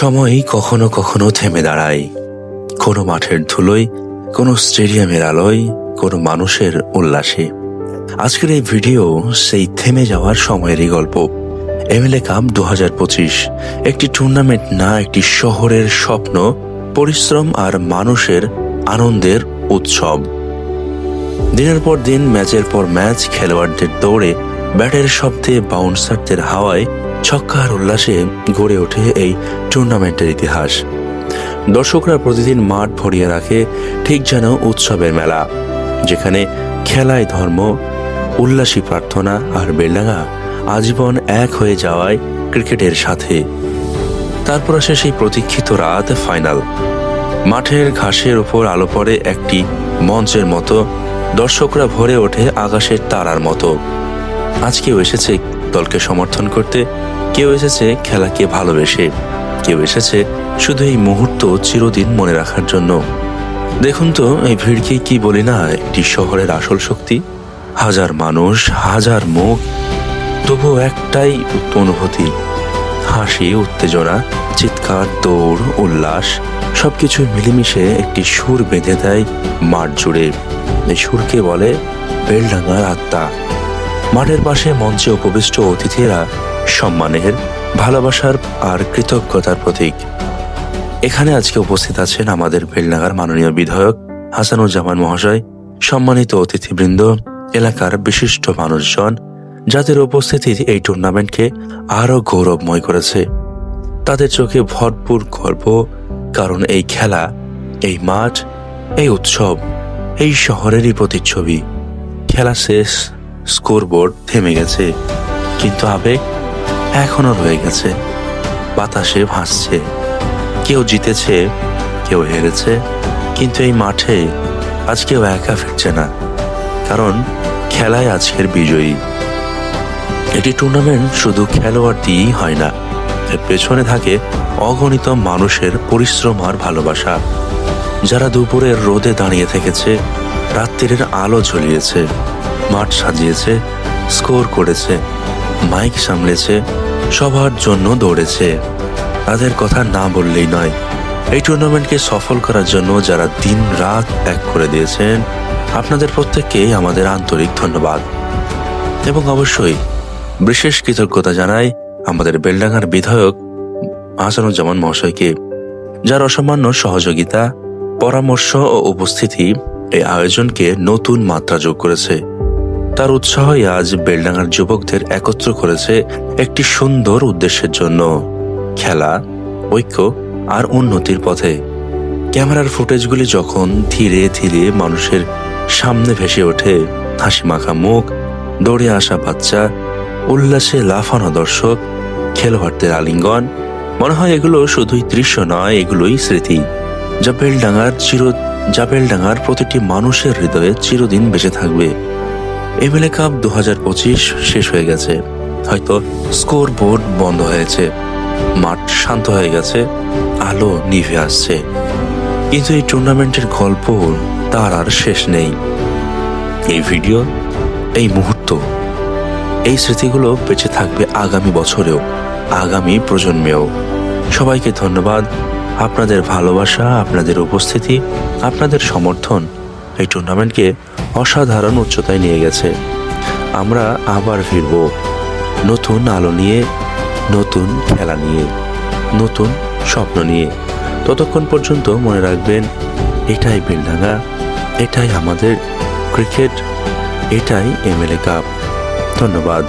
সময় কখনো কখনো থেমে দাঁড়ায়। কোনো মাঠের ধুলোয়, কোনো স্টেডিয়ামের আলোয়, কোনো মানুষের উল্লাসে। আজকের এই ভিডিও সেই থেমে যাওয়ার সময়েরই গল্প। এমএলএ কাপ দু হাজার পঁচিশ, একটি টুর্নামেন্ট না একটি শহরের স্বপ্ন, পরিশ্রম আর মানুষের আনন্দের উৎসব। দিনের পর দিন, ম্যাচের পর ম্যাচ, খেলোয়াড়দের দৌড়ে, ব্যাটের শব্দে বাউন্সারদের হাওয়ায় ছক্কার উল্লাসে গড়ে ওঠে এই টুর্নামেন্টের ইতিহাস। দর্শকরা প্রতিদিন মাঠ ভরিয়ে রাখে ঠিক যেন উৎসবের মেলা, যেখানে খেলায় ধর্ম, উল্লাসী প্রার্থনা আর বেলডাঙ্গা আজীবন এক হয়ে যাওয়ায় ক্রিকেটের সাথে। তারপর আসে সেই প্রতীক্ষিত রাত ফাইনাল মাঠের ঘাসের ওপর আলো পড়ে একটি মঞ্চের মতো, দর্শকরা ভরে ওঠে আকাশের তারার মতো। আজকেও এসেছে দলকে সমর্থন করতে কেউ এসেছে খেলাকে ভালোবেসে, কেউ এসেছে শুধু এই মুহূর্ত চিরদিন মনে রাখার জন্য। দেখুন তো, এই ভিড়কে কি বলি না একটি শহরের আসল শক্তি। হাজার মানুষ, হাজার মুখ, তবু একটাই অনুভূতি। হাসি, উত্তেজনা, চিৎকার, দৌড়, উল্লাস সবকিছু মিলেমিশে একটি সুর বেঁধে দেয় মাঠ জুড়ে। এই সুরকে বলে বেলডাঙ্গার আত্মা। মাঠের পাশে মঞ্চে উপবিষ্ট অতিথিরা সম্মানের, ভালোবাসার আর কৃতজ্ঞতার প্রতীক। এখানে আজকে উপস্থিত আছেন আমাদের বেলডাঙ্গার মাননীয় বিধায়ক হাসানুজ্জামান মহাশয়, সম্মানিত অতিথিবৃন্দ, এলাকার বিশিষ্ট মানুষজন, যাদের উপস্থিতি এই টুর্নামেন্টকে আরও গৌরবময় করেছে। তাদের চোখে ভরপুর গর্ব কারণ এই খেলা, এই মাঠ, এই উৎসব, এই শহরেরই প্রতিচ্ছবি। খেলা শেষ স্কোরবোর্ড থেমে গেছে, কিন্তু আবেগ এখনও রয়ে গেছে। বাতাসে ভাসছে। কেউ জিতেছে, কেউ হেরেছে, কিন্তু এই মাঠে আজ কেউ একা ফিরছে না, কারণ খেলায় আজকের বিজয়ী। এটি টুর্নামেন্ট শুধু খেলোয়াড় দিয়েই হয় না, এর পেছনে থাকে অগণিত মানুষের পরিশ্রম আর ভালোবাসা, যারা দুপুরের রোদে দাঁড়িয়ে থেকেছে, রাত্রির আলো জ্বলিয়েছে। মাঠ সাজিয়েছে, স্কোর করেছে, মাইক সামলেছে, সবার জন্য দৌড়েছে। তাদের কথা না বললেই নয়, এই টুর্নামেন্টকে সফল করার জন্য যারা দিন রাত এক করে দিয়েছেন, আপনাদের প্রত্যেককে আমাদের আন্তরিক ধন্যবাদ। এবং অবশ্যই বিশেষ কৃতজ্ঞতা জানাই আমাদের বেলডাঙ্গার বিধায়ক হাসানুজ্জামান মহাশয়কে, যার অসামান্য সহযোগিতা, পরামর্শ ও উপস্থিতি এই আয়োজনকে নতুন মাত্রা যোগ করেছে। তার উৎসাহই আজ বেলডাঙ্গার যুবকদের একত্র করেছে একটি সুন্দর উদ্দেশ্যের জন্য। খেলা, ঐক্য আর উন্নতির পথে। ক্যামেরার ফুটেজগুলি যখন ধীরে ধীরে মানুষের সামনে ভেসে ওঠে হাসি মাখা মুখ, দৌড়ে আসা বাচ্চা, উল্লাসে লাফানো দর্শক, খেলোয়াড়দের আলিঙ্গন, মনে হয় এগুলো শুধুই দৃশ্য নয়, এগুলোই স্মৃতি। যা বেলডাঙ্গার চির যা বেলডাঙ্গার প্রতিটি মানুষের হৃদয়ে চিরদিন বেঁচে থাকবে। এমএলএ কাপ দু হাজার পঁচিশ শেষ হয়ে গেছে। হয়তো স্কোর বোর্ড বন্ধ হয়েছে, মাঠ শান্ত হয়ে গেছে, আলো নিভে আসছে। কিন্তু এই টুর্নামেন্টের গল্প তার আর শেষ নেই। এই ভিডিও, এই মুহূর্ত, এই স্মৃতিগুলো বেঁচে থাকবে আগামী বছরেও, আগামী প্রজন্মেও। সবাইকে ধন্যবাদ। আপনাদের ভালোবাসা, আপনাদের উপস্থিতি, আপনাদের সমর্থন এই টুর্নামেন্টকে অসাধারণ উচ্চতায় নিয়ে গেছে। আমরা আবার ফিরব নতুন আলো নিয়ে, নতুন খেলা নিয়ে, নতুন স্বপ্ন নিয়ে। ততক্ষণ পর্যন্ত মনে রাখবেন, এটাই বেলডাঙ্গা, এটাই আমাদের ক্রিকেট, এটাই এমএলএ কাপ। ধন্যবাদ।